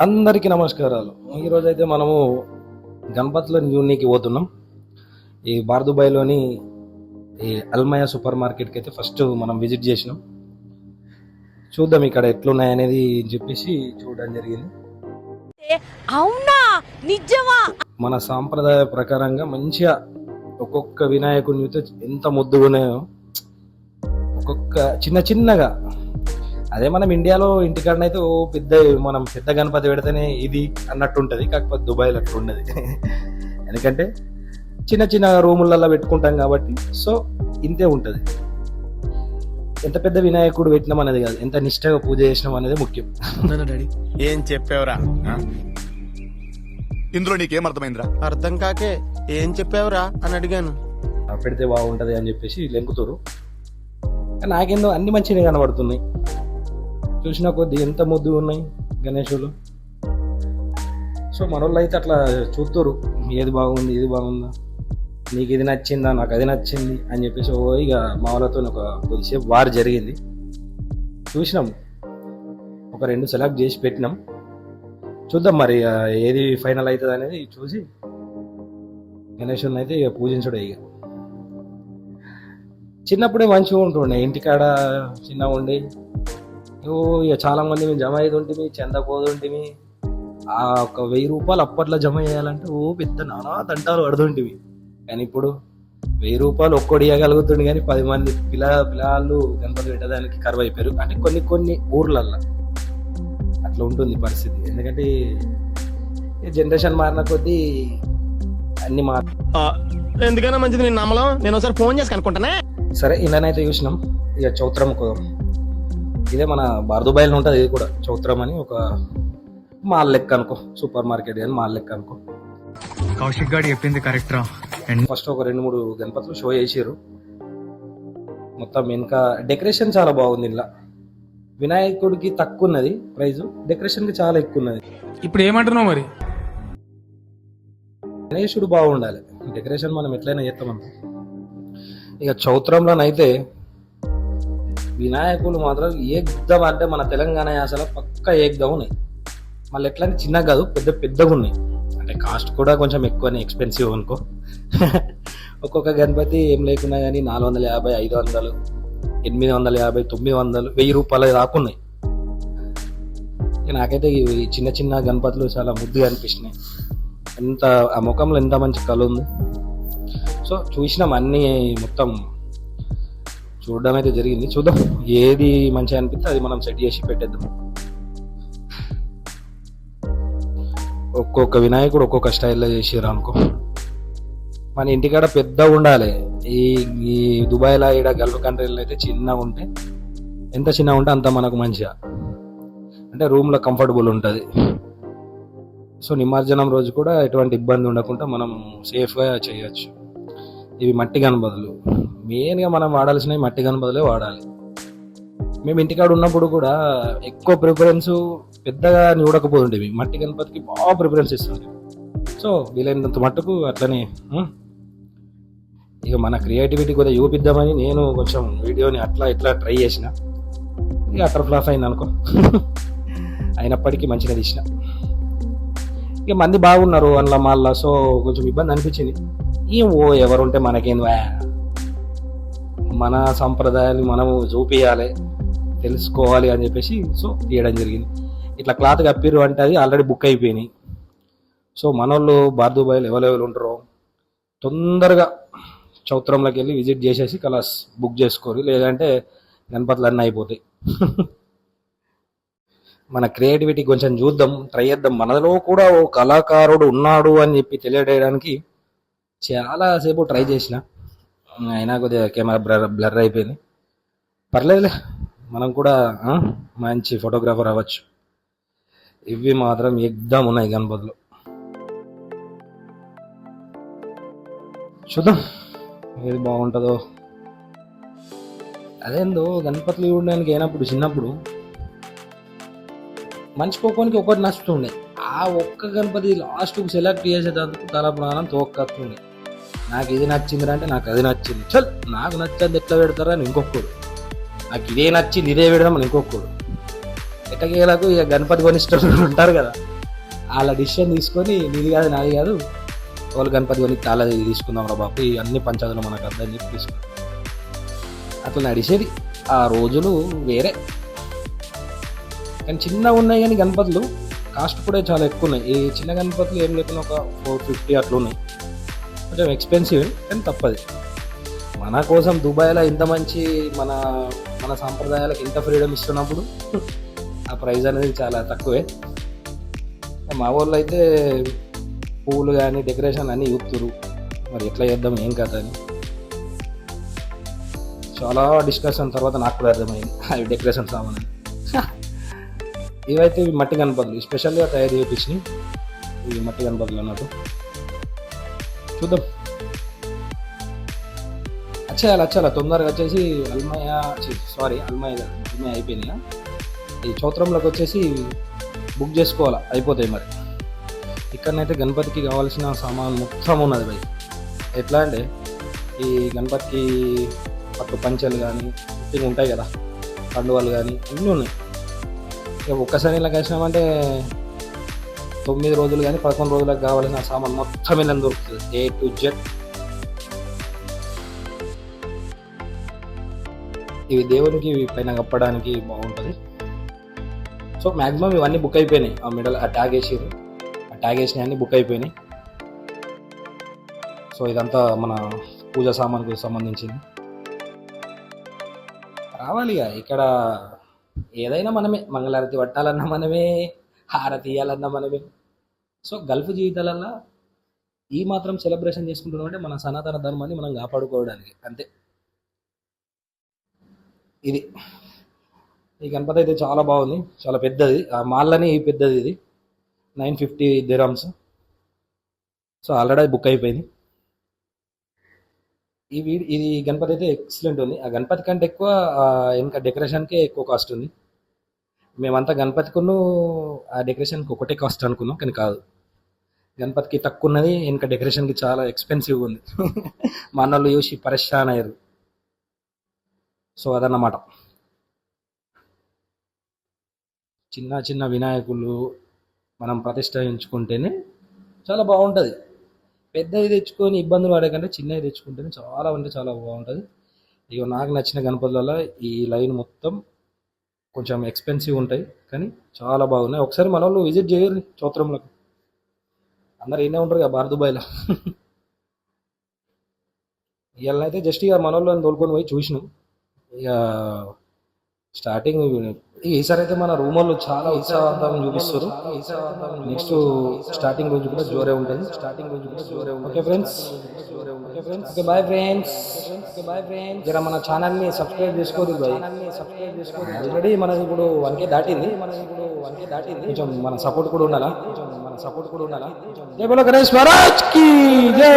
అందరికీ నమస్కారాలు. ఈరోజు అయితే మనము గణపతులను యూనికి పోతున్నాం. ఈ బార్దుబాయ్లోని ఈ అల్మయ సూపర్ మార్కెట్కి అయితే ఫస్ట్ మనం విజిట్ చేసినాం. చూద్దాం ఇక్కడ ఎట్లున్నాయనేది చెప్పేసి చూడడం జరిగింది. అవునా? నిజమా? మన సాంప్రదాయ ప్రకారంగా మంచిగా ఒక్కొక్క వినాయకునితో ఎంత ముద్దుగా ఉన్నాయో ఒక్కొక్క చిన్న చిన్నగా అదే మనం ఇండియాలో ఇంటికాడనైతే ఓ పెద్ద మనం పెద్ద గణపతి పెడితేనే ఇది అన్నట్టు ఉంటుంది కాకపోతే దుబాయ్లో అట్లా ఉండదు ఎందుకంటే చిన్న చిన్న రూములలో పెట్టుకుంటాం కాబట్టి సో ఇంతే ఉంటుంది. ఎంత పెద్ద వినాయకుడు పెట్టినాం అనేది కాదు ఎంత నిష్టగా పూజ చేసినాం అనేది ముఖ్యం. డాడీ? ఏం చెప్పావురా? ఇందులో నీకేం అర్థమైందిరా? అర్థం కాకే ఏం చెప్పావురా అని అడిగాను. ఆ, పెడితే బాగుంటది అని చెప్పేసి లెంకుతారు కానీ నాకేందో అన్ని మంచిగా కనబడుతున్నాయి. చూసిన కొద్ది ఎంత ముద్దు ఉన్నాయి గణేషులు? సో మనోళ్ళు అయితే అట్లా చూస్తారు ఏది బాగుంది ఇది బాగుందా? నీకు ఇది నచ్చిందా నాకు అది నచ్చింది అని చెప్పేసి ఓ ఇక మా వాళ్ళతో ఒక కొద్దిసేపు వారు జరిగింది. చూసినాం. ఒక రెండు సెలెక్ట్ చేసి పెట్టినాం. చూద్దాం మరి ఏది ఫైనల్ అవుతుంది అనేది చూసి గణేషుని అయితే ఇక పూజించడే ఇక చిన్నప్పుడే మంచిగా ఉంటుండే ఇంటికాడ చిన్నగా ఉండి ఓ ఇక చాలా మంది మేము జమ అయ్యేది చంద పోదుంటిమి ఆ ఒక వెయ్యి రూపాయలు అప్పట్లో జమ చేయాలంటే ఓ పెద్ద నానా తంటాలు పడుతుంటివి కానీ ఇప్పుడు వెయ్యి రూపాయలు ఒక్కటి ఇవ్వగలుగుతుంది కానీ పది మంది పిల్ల పిల్లలు గణపతి పెట్టడానికి కరువు అయిపోయారు. అంటే కొన్ని కొన్ని ఊర్లల్లో అట్లా ఉంటుంది పరిస్థితి. ఎందుకంటే జనరేషన్ మారిన కొద్దీ అన్ని మార్ ఎందుకైనా మంచిది నేను నమ్మలం? నేను ఒకసారి ఫోన్ చేసి కనుక్కుంటానే. సరే ఇలానైతే చూసినాం. ఇక చౌత్రం ఇదే మన బార్దుబాయిలో ఉంటుంది ఇది కూడా. చౌత్రం అని ఒక మాల్ లెక్క అనుకో సూపర్ మార్కెట్ కానీ మాల్ లెక్క అనుకో. కౌశిక్ గారు చెప్పింది కరెక్ట్ రా. ఫస్ట్ ఒక రెండు మూడు గణపతులు షో చేసారు మొత్తం వెనుక డెకరేషన్ చాలా బాగుంది ఇలా వినాయకుడికి తక్కువ ఉన్నది ప్రైజ్ డెకరేషన్కి చాలా ఎక్కువ ఉన్నది ఇప్పుడు ఏమంటున్నావు మరి? గణేశుడు బాగుండాలి. డెకరేషన్ మనం ఎట్లయినా చేస్తామనుకో ఇక చౌత్రంలోనైతే వినాయకులు మాత్రం ఏకదం అంటే మన తెలంగాణ యాసలో పక్క ఏకదం ఉన్నాయి. మళ్ళీ ఎట్లా అంటే చిన్నగా కాదు పెద్ద పెద్దగా ఉన్నాయి. అంటే కాస్ట్ కూడా కొంచెం ఎక్కువనే ఎక్స్పెన్సివ్ అనుకో. ఒక్కొక్క గణపతి ఏం లేకున్నా కానీ నాలుగు వందల యాభై ఐదు వందలు ఎనిమిది వందల యాభై తొమ్మిది వందలు వెయ్యి రూపాయలు దాకున్నాయి నాకైతే ఈ చిన్న చిన్న గణపతులు చాలా ముద్దుగా అనిపించినాయి ఎంత ఆ ముఖంలో ఎంత మంచి కళ ఉంది. సో చూసినాం అన్ని మొత్తం. చూడడం అయితే జరిగింది. చూద్దాం. ఏది మంచిగా అనిపిస్తే అది మనం సెట్ చేసి పెట్టేద్దాం. ఒక్కొక్క వినాయకుడు ఒక్కొక్క స్టైల్లో చేసారు అనుకో. మన ఇంటికాడ పెద్ద ఉండాలి. ఈ ఈ దుబాయ్లో ఈడ గల్ఫ్ కంట్రీలో అయితే చిన్నగా ఉంటే ఎంత చిన్నగా ఉంటే అంత మనకు మంచిగా. అంటే రూమ్లో కంఫర్టబుల్ ఉంటుంది. సో నిమజ్జనం రోజు కూడా ఎటువంటి ఇబ్బంది ఉండకుండా మనం సేఫ్గా చేయొచ్చు. ఇవి మట్టి గణపతులు. మెయిన్గా మనం వాడాల్సినవి మట్టి గణపతులే వాడాలి. మేము ఇంటికాడ ఉన్నప్పుడు కూడా ఎక్కువ ప్రిఫరెన్స్ పెద్దగా చూడకపోతుండేవి మట్టి గణపతికి బాగా ప్రిఫరెన్స్ ఇస్తుంది సో వీలైనంత మట్టుకు అట్లనే ఇక మన క్రియేటివిటీ కూడా చూపిద్దామని నేను కొంచెం వీడియోని అట్లా ఇట్లా ట్రై చేసిన. ఇక అటర్ ఫ్లాప్ అయింది అనుకో. అయినప్పటికీ మంచిగా తీసిన. ఇక మంది బాగున్నారు అందులో మళ్ళా సో కొంచెం ఇబ్బంది అనిపించింది. ఏం ఓ ఎవరుంటే మనకేం వా మన సంప్రదాయాలు మనము చూపించాలి తెలుసుకోవాలి అని చెప్పేసి సో తీయడం జరిగింది. ఇట్లా క్లాత్ కప్పిర్రు అంటే అది ఆల్రెడీ బుక్ అయిపోయినాయి. సో మనోళ్ళు బార్దుబాయిలు ఎవరెవరు ఉంటారో తొందరగా చౌత్రంలోకి వెళ్ళి విజిట్ చేసేసి కలాస్ బుక్ చేసుకోరు. లేదంటే గణపతులు అన్నీ అయిపోతాయి. మన క్రియేటివిటీ కొంచెం చూద్దాం ట్రై చేద్దాం. మనలో కూడా ఓ కళాకారుడు ఉన్నాడు అని చెప్పి తెలియడానికి చాలాసేపు ట్రై చేసిన. అయినా కొద్దిగా కెమెరా బ్లర్ బ్లర్ అయిపోయింది. పర్లేదులే మనం కూడా మంచి ఫోటోగ్రాఫర్ అవ్వచ్చు. ఇవి మాత్రం ఎగ్దాం ఉన్నాయి గణపతులు. చూద్దాం ఏది బాగుంటుందో. అదేందో గణపతులు చూడడానికి అయినప్పుడు చిన్నప్పుడు మర్చిపోకోనికి ఒకటి నచ్చుతుండే. ఆ ఒక్క గణపతి లాస్ట్ సెలెక్ట్ చేసేటందుకు తల ప్రాణం తోక్కత్తుండే నాకు ఇది నచ్చింది అంటే నాకు అది నచ్చింది. చల్ నాకు నచ్చింది ఎట్లా పెడతారా అని ఇంకొకడు నాకు ఇదే నచ్చింది ఇదే పెడదామని ఇంకొకడు ఎట్టకేలకు ఇక గణపతి కొనిష్టం ఉంటారు కదా. వాళ్ళ డిసిషన్ తీసుకొని నీది కాదు నాది కాదు. వాళ్ళు గణపతి కొని చాలా తీసుకుందాం రా బాబు అన్ని పంచాదులు మనకు అర్థం చెప్పి తీసుకున్నాం అట్లా నడిచేది. ఆ రోజులు వేరే. కానీ చిన్నగా ఉన్నాయి కానీ గణపతులు కాస్ట్ కూడా చాలా ఎక్కువ ఉన్నాయి. ఈ చిన్న గణపతులు ఏం లేకుండా ఒక ఫోర్ ఫిఫ్టీ అట్లా ఉన్నాయి కొంచెం ఎక్స్పెన్సివ్ కానీ తప్పది. మన కోసం దుబాయ్లో ఇంత మంచి మన మన సాంప్రదాయాలకు ఇంత ఫ్రీడమ్ ఇస్తున్నప్పుడు ఆ ప్రైస్ అనేది చాలా తక్కువే. మా ఊళ్ళో అయితే పూలు కానీ డెకరేషన్ అన్నీ చూపుతురు మరి ఎట్లా చేద్దాం ఏం కథ అని. చాలా డిస్కషన్ తర్వాత నాకు కూడా అర్థమైంది. అవి డెకరేషన్ సామాన్ ఇవైతే ఇవి మట్టి గణపతులు. స్పెషల్గా తయారు చేయించినాయి ఇవి మట్టి గణపతులు అన్నట్టు. చూద్దాం. వచ్చేయాలి వచ్చేయాలి తొందరగా వచ్చేసి అల్మయ సారీ అల్మయ అల్మయ్య అల్మయ ఈ చౌత్రంలోకి వచ్చేసి బుక్ చేసుకోవాలా? అయిపోతాయి మరి. ఇక్కడనైతే గణపతికి కావాల్సిన సామాన్ మొత్తం ఉన్నది భయ్ ఎట్లా అంటే ఈ గణపతికి పట్టు పంచెలు కానీ ఇవి ఉంటాయి కదా పండుగలు కానీ అన్నీ ఉన్నాయి. ఇక ఒక్కసారి ఇలా కలిసినామంటే తొమ్మిది రోజులు కానీ పదకొండు రోజులకు కావాల్సిన సామాన్ మొత్తం ఇలా దొరుకుతుంది. ఏ టు జెడ్ ఇవి దేవునికి పైన కప్పడానికి బాగుంటుంది. సో మ్యాక్సిమం ఇవన్నీ బుక్ అయిపోయినాయి. ఆ మిడల్ ఆ ట్యాగ్ వేసారు ఆ ట్యాగ్ వేసినవి అన్నీ బుక్ అయిపోయినాయి. సో ఇదంతా మన పూజా సామాన్కు సంబంధించింది. రావాలి ఇక. ఇక్కడ ఏదైనా మనమే. మంగళారతి పట్టాలన్నా మనమే. హారతి ఇవ్వాలన్నా మనమే. సో గల్ఫ్ జీవితాలల్లో ఈ మాత్రం సెలబ్రేషన్ చేసుకుంటున్నాం అంటే మన సనాతన ధర్మాన్ని మనం కాపాడుకోవడానికి అంతే. ఇది. ఈ గణపతి అయితే చాలా బాగుంది. చాలా పెద్దది. ఆ మాల్లోనే పెద్దది ఇది. Nine fifty dirhams so already book అయిపోయింది. ఈ వీడి ఇది గణపతి అయితే ఎక్సలెంట్ ఉంది. ఆ గణపతి కంటే ఎక్కువ ఇంకా డెకరేషన్కే ఎక్కువ కాస్ట్ ఉంది. మేమంతా గణపతికును ఆ డెకరేషన్కి ఒకటే కాస్ట్ అనుకున్నాం కానీ కాదు. గణపతికి తక్కువ ఉన్నది ఇంకా డెకరేషన్కి చాలా ఎక్స్పెన్సివ్ ఉంది. మా అన్నోళ్ళు చూసి పరేషాన్ అయ్యారు సో అదన్నమాట. చిన్న చిన్న వినాయకులు మనం ప్రతిష్ఠించుకుంటేనే చాలా బాగుంటుంది. పెద్దది తెచ్చుకొని ఇబ్బందులు పడే కంటే చిన్నది తెచ్చుకుంటేనే చాలా అంటే చాలా బాగుంటుంది. ఇక నాకు నచ్చిన గణపతులలో ఈ లైన్ మొత్తం కొంచెం ఎక్స్పెన్సివ్ ఉంటాయి కానీ చాలా బాగున్నాయి. ఒకసారి మన వాళ్ళు విజిట్ చేయరు చౌత్రంలోకి అందరు ఏనే ఉంటారు కదా భారత్ దుబాయ్లో ఇవాళ అయితే జస్ట్ ఇక మన వాళ్ళని తోలుకొని పోయి చూసినాం. ఇక స్టార్టింగ్ ఈసారి అయితే మన రూమ్ వాళ్ళు చాలా ఉత్సాహవంతం చూపిస్తారు. నెక్స్ట్ స్టార్టింగ్ రోజు కూడా జోరే ఉంటుంది. స్టార్టింగ్ రోజు కూడా జోరే ఉంటుంది. Okay friends okay friends okay bye friends okay bye friends జర మన ఛానల్ని సబ్స్క్రైబ్ చేసుకోదు బాయ్ సబ్స్క్రైబ్ చేసుకోదు ఆల్రెడీ మనది ఇప్పుడు వన్ కే దాటింది. మనది ఇప్పుడు వన్ కే దాటింది. కొంచెం మన సపోర్ట్ కూడా ఉండాలా? కొంచెం మన సపోర్ట్ కూడా ఉండాలా జై బోలో గణేష్ మహారాజ్కి జై